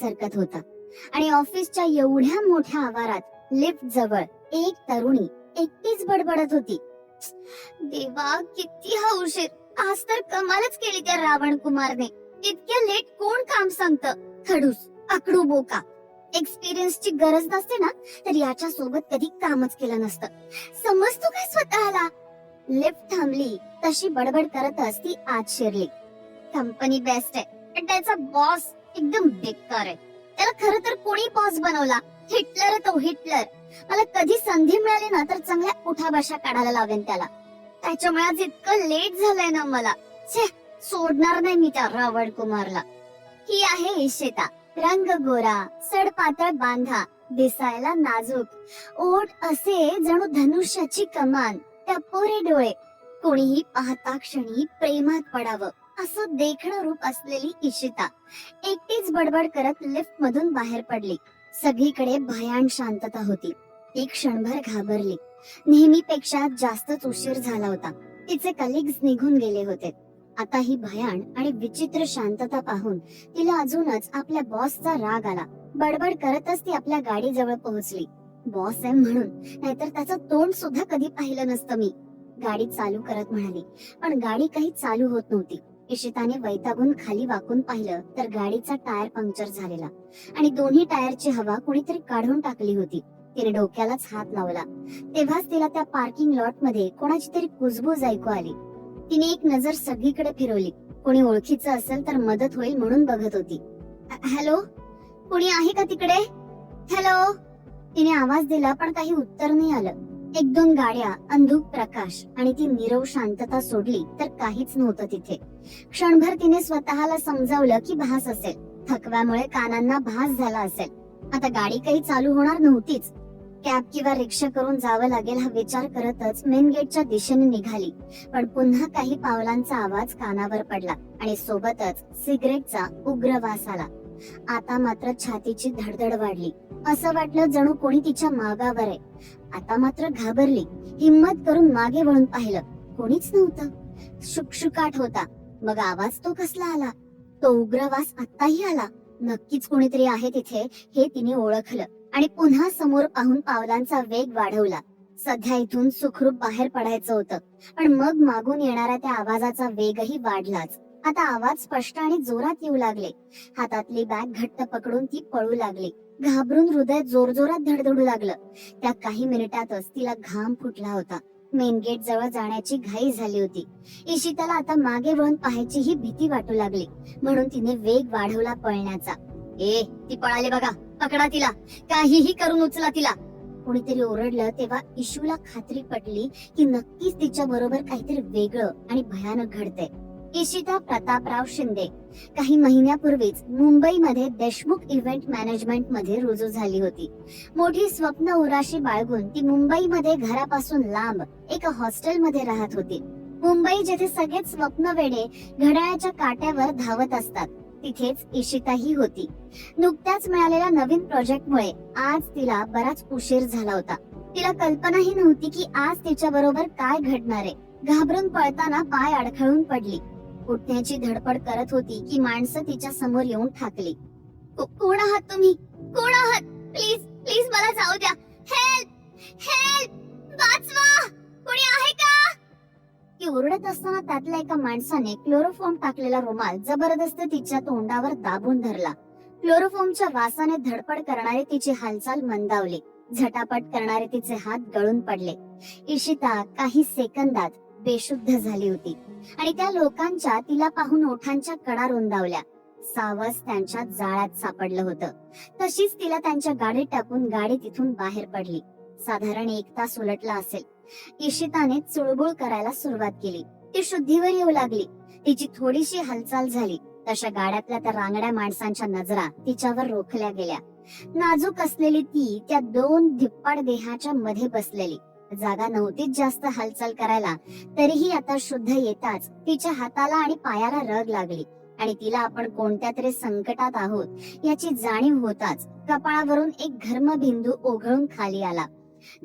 सरकत होता. आणि ऑफिसच्या एवढ्या मोठ्या आवारात लिफ्ट जवळ एक तरुणी एकटीच बडबडत होती. देवा किती हा आज तर कमालच केली त्या रावण कुमारने. इतक्या लेट कोण काम सांगत? खडूस अकडू बोका. एक्सपिरियन्सची गरज नसते ना तर याच्या सोबत कधी कामच केलं नसतं. समजतो काय स्वतःला? लिफ्ट थांबली तशी बडबड करतच ती आत शिरली कंपनी बेस्ट आहे. पण त्याचा बॉस एकदम बेकार आहे. त्याला खर तर कोणी बॉस बनवला? हिटलर तो हिटलर. मला कधी संधी मिळाली ना तर चांगल्या उठाभाषा काढायला लावेन त्याला. त्याच्यामुळे आज इतकं लेट झालंय ना मला. छे सोडणार नाही मी त्या रावण कुमारला. ही आहे इशिता. रंग गोरा सडपातळ बांधा दिसायला नाजूक. ओठ असे जणू धनुष्याची कमान. त्या पोरे डोळे. कोणीही पाहता क्षणी प्रेमात पडावं. असं देखणं रूप असलेली इशिता एकटीच बडबड करत लिफ्ट मधून बाहेर पडली. सगळीकडे भयान शांतता होती. ती क्षणभर घाबरली. नेहमीपेक्षा जास्तच उशीर झाला होता. तिचे कलिग्स निघून गेले होते. आता ही भयान आणि विचित्र शांतता पाहून तिला अजूनच आपल्या बॉसचा राग आला. बडबड करतच ती आपल्या गाडीजवळ पोहोचली. बॉस आहे म्हणून. नाहीतर त्याचं तोंड सुद्धा कधी पाहिलं नसतं मी. गाडी चालू करत म्हणाली. पण गाडी काही चालू होत नव्हती. इशिताने वैतागून खाली वाकून पाहिलं तर गाडीचा टायर पंक्चर झालेला. आणि दोन्ही टायरची हवा कुणीतरी काढून टाकली होती. तिने डोक्यालाच हात लावला. तेव्हाच तिला त्या पार्किंग लॉटमध्ये कोणाची तरी कुजबूज ऐकू आली. तिने एक नजर सगळीकडे फिरवली. कोणी ओळखीचं असेल तर मदत होईल म्हणून बघत होती. हॅलो? कोणी आहे का तिकडे? हॅलो? तिने आवाज दिला पण काही उत्तर नाही आलं. एक दोन गाड्या अंधुक प्रकाश आणि ती निरव शांतता सोडली तर काहीच नव्हतं तिथे. क्षणभर तिने स्वतःला समजावलं की भास असेल. थकव्यामुळे कानांना भास झाला असेल. आता गाडी काही चालू होणार नव्हतीच. कॅब किंवा रिक्षा करून जावं लागेल हा विचार करतच मेन गेटच्या दिशेने निघाली. पण पुन्हा काही पावलांचा आवाज कानावर पडला आणि सोबतच सिगरेटचा उग्र वास आला. आता मात्र छातीची धडधड वाढली. असं वाटलं जणू कोणी तिच्या मागावर आहे. आता मात्र घाबरली. हिम्मत करून मागे वळून पाहिलं. कोणीच नव्हतं. शुकशुकाट होता. मग आवाज तो कसला आला? तो उग्रवास आत्ताही आला. नक्कीच कोणीतरी आहे तिथे हे तिने ओळखलं. आणि पुन्हा समोर पाहून पावलांचा वेग वाढवला. सध्या इथून सुखरूप बाहेर पडायचं होतं. पण मग मागून येणाऱ्या त्या आवाजाचा वेगही वाढलाच. आता आवाज स्पष्ट आणि जोरात येऊ लागले. हातातली बॅग घट्ट पकडून ती पळू लागली. घाबरून हृदय जोरजोरात धडधडू लागलं. त्या काही मिनिटातच तिला घाम फुटला होता. मेन गेट जवळ जाण्याची घाई झाली होती. इशिताला आता मागे वळून पाहायची ही भीती वाटू लागली. म्हणून तिने वेग वाढवला पळण्याचा. ए ती पळाली बघा. पकडा तिला. काहीही करून उचला तिला. कोणीतरी ओरडलं तेव्हा इशूला खात्री पटली की नक्कीच तिच्या बरोबर काहीतरी वेगळं आणि भयानक घडतंय. इशिता प्रतापराव शिंदे. काही महिन्यापूर्वीच मुंबईमध्ये देशमुख इव्हेंट मॅनेजमेंटमध्ये रुजू झाली होती. मोठी स्वप्न उराशी बाळगून ती मुंबईमध्ये घरापासून लांब एका हॉस्टेलमध्ये राहत होती. मुंबई जिथे सगळेच स्वप्न वेडे घड्याळाच्या काट्यावर धावत असतात तिथेच इशिताही होती. नुकत्याच मिळालेल्या नवीन प्रोजेक्टमुळे आज तिला बराच उशीर झाला होता. तिला कल्पनाही नव्हती की आज तिच्या बरोबर काय घडणार आहे. घाबरून पळताना पाय अडखळून पडली. उठण्याची धडपड करत होती की माणसं तिच्या समोर येऊन ठाकली. कोण आहात तुम्ही? कोण आहात? प्लीज प्लीज मला जाऊ द्या. हेल्प हेल्प वाचवा! कोणी आहे का? ती ओरडत असताना त्यातल्या एका माणसाने क्लोरोफॉर्म टाकलेला रुमाल जबरदस्त तिच्या तोंडावर दाबून धरला. क्लोरोफॉर्मच्या वासाने धडपड करणारे तिची हालचाल मंदावली. झटापट करणारे तिचे हात गळून पडले. इशिता काही सेकंदात बेशुद्ध झाली होती. आणि त्या लोकांच्या तिला पाहून ओठांच्या कडा रुंदावल्या. सावस त्यांच्या जाळ्यात सापडलं होतं. तशीच तिला त्यांच्या गाडीत टाकून गाडी तिथून बाहेर पडली. साधारण एक तास उलटला असेल. इशिताने चुळबुळ करायला सुरुवात केली. ती शुद्धीवर येऊ लागली. तिची थोडीशी हालचाल झाली. तशा गाड्यातल्या त्या रांगड्या माणसांच्या नजरा तिच्यावर रोखल्या गेल्या. नाजूक असलेली ती त्या दोन धिप्पाड देहाच्या मध्ये बसलेली. जागा नव्हतीच जास्त हालचाल करायला तरीही आता शुद्ध येताच तिच्या हाताला आणि पायाला रग लागली. आणि तिला आपण कोणत्या तरी संकटात आहोत याची जाणीव होताच कपाळावरून एक घर्म बिंदू ओघळून खाली आला.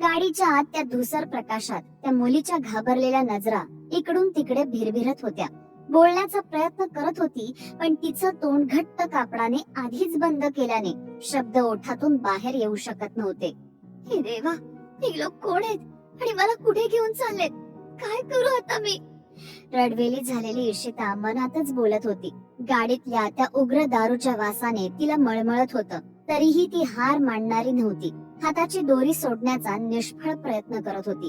गाडीच्या आत त्या धुसर प्रकाशात त्या मुलीच्या घाबरलेल्या नजरा इकडून तिकडे भिरभिरत होत्या. बोलण्याचा प्रयत्न करत होती पण तिचं तोंड घट्ट कापडाने आधीच बंद केल्याने शब्द ओठातून बाहेर येऊ शकत नव्हते. हे देवा ही लोक कोण आहेत? आणि मला कुठे घेऊन चाललेत? काय करू आता मी? रडवेली झालेली इशिता मनातच बोलत होती. गाडीतल्या त्या उग्र दारूच्या वासाने तिला मळमळत होत. तरीही ती हार मांडणारी नव्हती. हाताची दोरी सोडण्याचा निष्फळ प्रयत्न करत होती.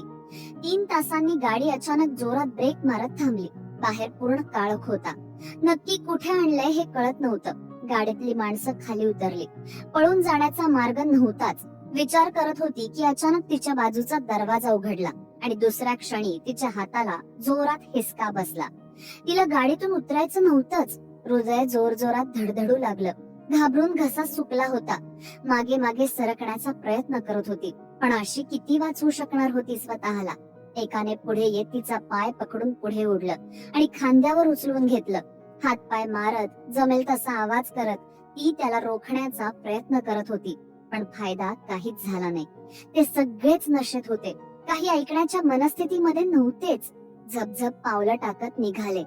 तीन तासांनी गाडी अचानक जोरात ब्रेक मारत थांबली. बाहेर पूर्ण काळख होता. नक्की कुठे आणलंय हे कळत नव्हतं. गाडीतली माणसं खाली उतरली. पळून जाण्याचा मार्ग नव्हताच. विचार करत होती की अचानक तिच्या बाजूचा दरवाजा उघडला आणि दुसऱ्या क्षणी तिच्या हाताला जोरात हिसका बसला. तिला गाडीतून उतरायचं नव्हतंच. हृदय जोर जोरात धडधडू लागलं. घाबरून घसा सुकला होता. मागे मागे सरकण्याचा प्रयत्न करत होती. पण अशी किती वाचवू शकणार होती स्वतःला? एकाने पुढे येत तिचा पाय पकडून पुढे ओढलं आणि खांद्यावर उचलून घेतलं. हात पाय मारत जमेल तसा आवाज करत ती त्याला रोखण्याचा प्रयत्न करत होती. पण फायदा काहीच झाला नाही. ते सगळेच नशेत होते. काही ऐकण्याच्या मनस्थितीमध्ये नव्हतेच. झपझप पावलं टाकत निघाले.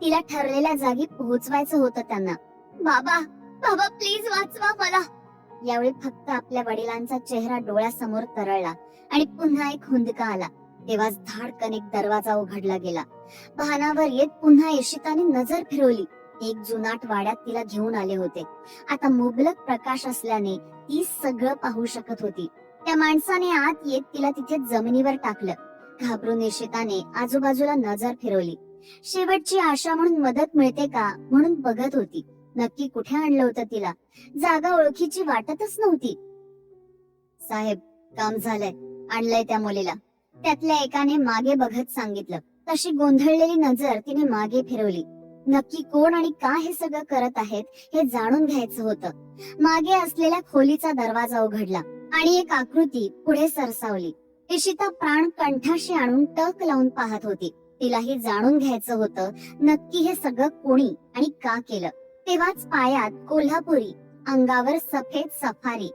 तिला ठरलेल्या जागी पोहोचवायचं होतं त्यांना. बाबा बाबा प्लीज वाचवा मला. यावेळी फक्त आपल्या वडिलांचा चेहरा डोळ्यासमोर तरळला आणि पुन्हा एक हुंदका आला. तेव्हाच धाडकन एक दरवाजा उघडला गेला. भानावर येत पुन्हा इशिताने नजर फिरवली. एक जुनाट वाड्यात तिला घेऊन आले होते. आता मुबलक प्रकाश असल्याने ती सगळं पाहू शकत होती. त्या माणसाने आत येत तिला तिथे जमिनीवर टाकलं. घाबरून निशिताने आजूबाजूला नजर फिरवली. शेवटची आशा म्हणून मदत मिळते का म्हणून बघत होती. नक्की कुठे आणलं होतं तिला? जागा ओळखीची वाटतच नव्हती. साहेब काम झालंय. आणलंय त्या मुलीला. त्यातल्या एकाने मागे बघत सांगितलं. तशी गोंधळलेली नजर तिने मागे फिरवली. नक्की कोण आणि का हे सगळं करत आहेत हे जाणून घ्यायचं होतं. मागे असलेल्या खोलीचा दरवाजा उघडला आणि एक आकृती पुढे सरसावली. इशिता प्राण कंठाशी आणून टक लावून पाहत होती. तिला हे जाणून घ्यायचं होतं नक्की हे सगळं कोणी आणि का केलं. तेव्हाच पायात कोल्हापुरी अंगावर सफेद सफारी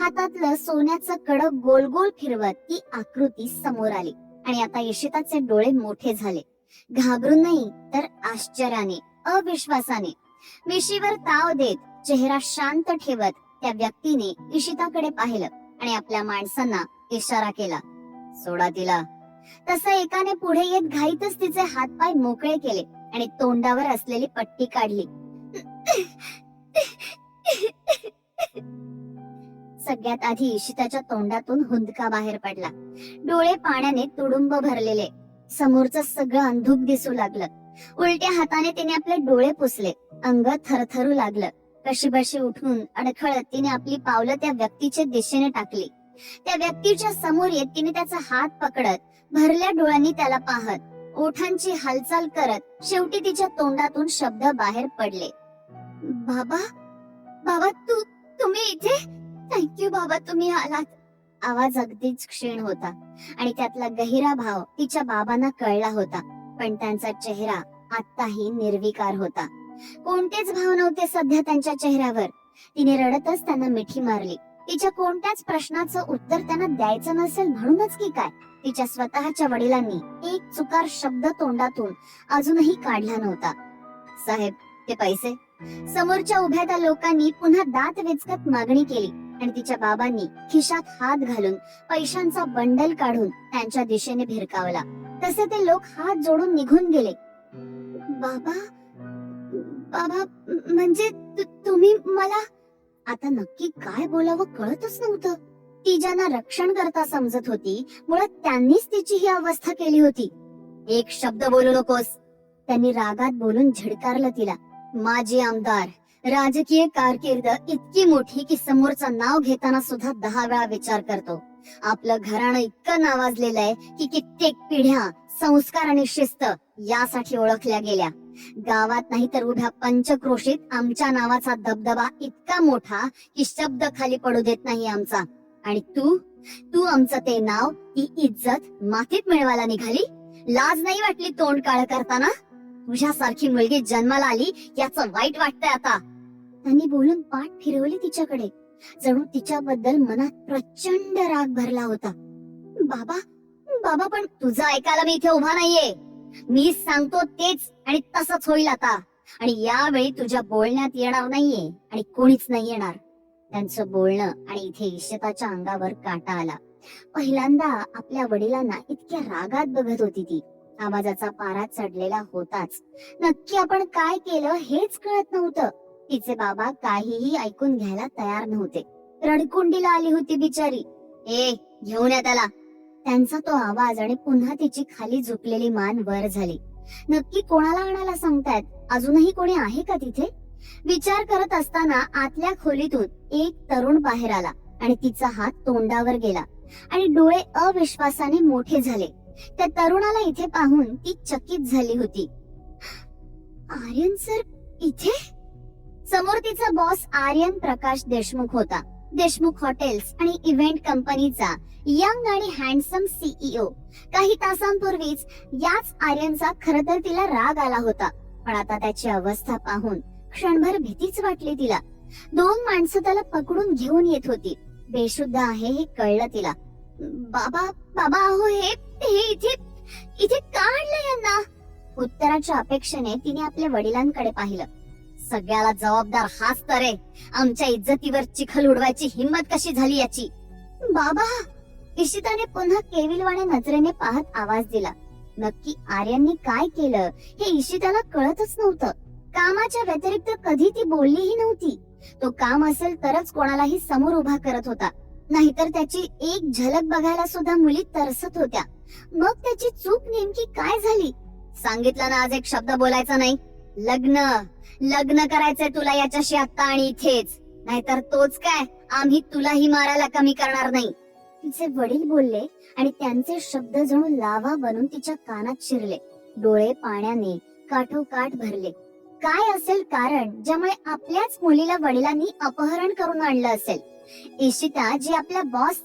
हातातलं सोन्याचं कडक गोल गोल फिरवत ती आकृती समोर आली. आणि आता इशिताचे डोळे मोठे झाले. घाबरून नाही तर आश्चर्याने अविश्वासाने. मिशीवर ताव देत चेहरा शांत ठेवत त्या व्यक्तीने इशिताकडे पाहिलं आणि आपल्या माणसांना इशारा केला. सोडा तिला. तसं एकाने पुढे येत घाईतच तिचे हातपाय मोकळे केले आणि तोंडावर असलेली पट्टी काढली. सगळ्यात आधी इशिताच्या तोंडातून हुंदका बाहेर पडला. डोळे पाण्याने तुडुंब भरलेले. समोरचं सगळं अंधुक दिसू लागलं. उलट्या हाताने तिने आपले डोळे पुसले. अंग थरथरू लागलं. कशीबशी उठून अडखळत तिने आपली पावलं त्या व्यक्तीच्या दिशेने टाकली. त्या व्यक्तीच्या समोर येत तिने त्याचा हात पकडत भरल्या डोळ्यांनी त्याला पाहत ओठांची हालचाल करत शेवटी तिच्या तोंडातून शब्द बाहेर पडले. बाबा बाबा तू तुम्ही इथे? थँक्यू बाबा तुम्ही आलात. आवाज अगदीच क्षीण होता आणि त्यातला गहिरा भाव तिच्या बाबांना कळला होता. पण त्यांचा चेहरा आत्ताही निर्विकार होता. कोणतेच भाव नव्हते सध्या त्यांच्या चेहऱ्यावर. तिने रडतच त्यांना मिठी मारली. तिच्या कोणत्याच प्रश्नाचं उत्तर त्यांना द्यायचं नसेल म्हणूनच की काय? तिच्या स्वतःच्या वडिलांनी एक चुकार शब्द तोंडातून अजूनही काढला नव्हता. साहेब ते पैसे? समोरच्या उभ्या त्या लोकांनी पुन्हा दात वेचकत मागणी केली. आणि तिच्या बाबांनी खिशात हात घालून पैशांचा बंडल काढून त्यांच्या दिशेने भिरकावला. तसे ते लोक हात जोडून निघून गेले. बाबा बाबा म्हणजे तुम्ही मला आता नक्की काय बोलावं कळतच नव्हतं. ती ज्यांना रक्षण करता समजत होती मुळात त्यांनीच तिची ही अवस्था केली होती. एक शब्द बोलू नकोस. त्यांनी रागात बोलून झिडकारलं तिला. माजी आमदार राजकीय कारकीर्द इतकी मोठी की समोरचं नाव घेताना सुद्धा दहा वेळा विचार करतो. आपलं घराणं इतकं नावाजलेलं आहे की कित्येक पिढ्या संस्कार आणि शिस्त यासाठी ओळखल्या गेल्या. गावात नाही तर उभ्या पंचक्रोशीत आमच्या नावाचा दबदबा इतका मोठा की शब्द खाली पडू देत नाही आमचा. आणि तू? तू आमचं ते नाव ती इज्जत मातीत मिळवायला निघाली? लाज नाही वाटली तोंड काळ करताना? तुझ्यासारखी मुलगी जन्माला आली याचं वाईट वाटतंय आता. त्यांनी बोलून पाठ फिरवली तिच्याकडे. जणू तिच्याबद्दल मनात प्रचंड राग भरला होता. बाबा बाबा पण तुझं ऐकायला मी इथे उभा नाहीये. मी सांगतो तेच आणि तसंच होईल आता. आणि यावेळी तुझ्या बोलण्यात येणार नाहीये आणि कोणीच नाही येणार. त्यांचं बोलणं आणि इथे इशिताच्या अंगावर काटा आला. पहिल्यांदा आपल्या वडिलांना इतक्या रागात बघत होती ती. आवाजाचा पारा चढलेला होताच. नक्की आपण काय केलं हेच कळत नव्हतं. तिचे बाबा काहीही ऐकून घ्यायला तयार नव्हते. रडकुंडीला आली होती बिचारी. ए घेऊन या त्याला. त्यांचा तो आवाज आणि पुन्हा तिची खाली झुकलेली मान वर झाली. नक्की कोणाला आणायला सांगतायत? अजूनही कोणी आहे का तिथे? विचार करत असताना आतल्या खोलीतून एक तरुण बाहेर आला आणि तिचा हात तोंडावर गेला आणि डोळे अविश्वासाने मोठे झाले. त्या तरुणाला इथे पाहून ती चकित झाली होती. आर्यन सर इथे? समोर तिचा बॉस आर्यन प्रकाश देशमुख होता. देशमुख हॉटेल्स आणि इव्हेंट कंपनीचा यंग आणि हँडसम सीईओ काही तासांपूर्वीच याच आर्यनचा खर तर तिला राग आला होता. पण आता त्याची अवस्था पाहून क्षणभर भीतीच वाटली तिला. दोन माणसं त्याला पकडून घेऊन येत होती. बेशुद्ध आहे हे कळलं तिला. बाबा बाबा अहो हे हे इथे इथे का आणलं यांना? उत्तराच्या अपेक्षेने तिने आपल्या वडिलांकडे पाहिलं. सगळ्याला जबाबदार हाच तर आहे आमच्या इज्जतीवर चिखल उडवायची हिंमत कशी झाली याची? बाबा इशिताने पुन्हा केविलवाणे नजरेने पाहत आवाज दिला. नक्की आर्यांनी काय केलं हे इशिताला कळतच नव्हतं. कामाच्या व्यतिरिक्त कधी ती बोललीही नव्हती. तो काम असेल तरच कोणालाही समोर उभा करत होता. नाहीतर त्याची एक झलक बघायला सुद्धा मुली तरसत होत्या. मग त्याची चूक नेमकी काय झाली? सांगितलं ना आज एक शब्द बोलायचा नाही. लग्न. लग्न करायचंय तुला याच्याशी आता आणि इथेच. नाहीतर तोच काय? आम्ही तुलाही मारायला कमी करणार नाही. तिचे वडील बोलले आणि त्यांचे शब्द जणू लावा बनून तिच्या कानात शिरले. डोळे पाण्याने काठोकाठ भरले. काय असेल कारण ज्यामुळे आपल्याच मुलीला वडिलांनी अपहरण करून आणलं असेल? इशिता जी आपल्या बॉस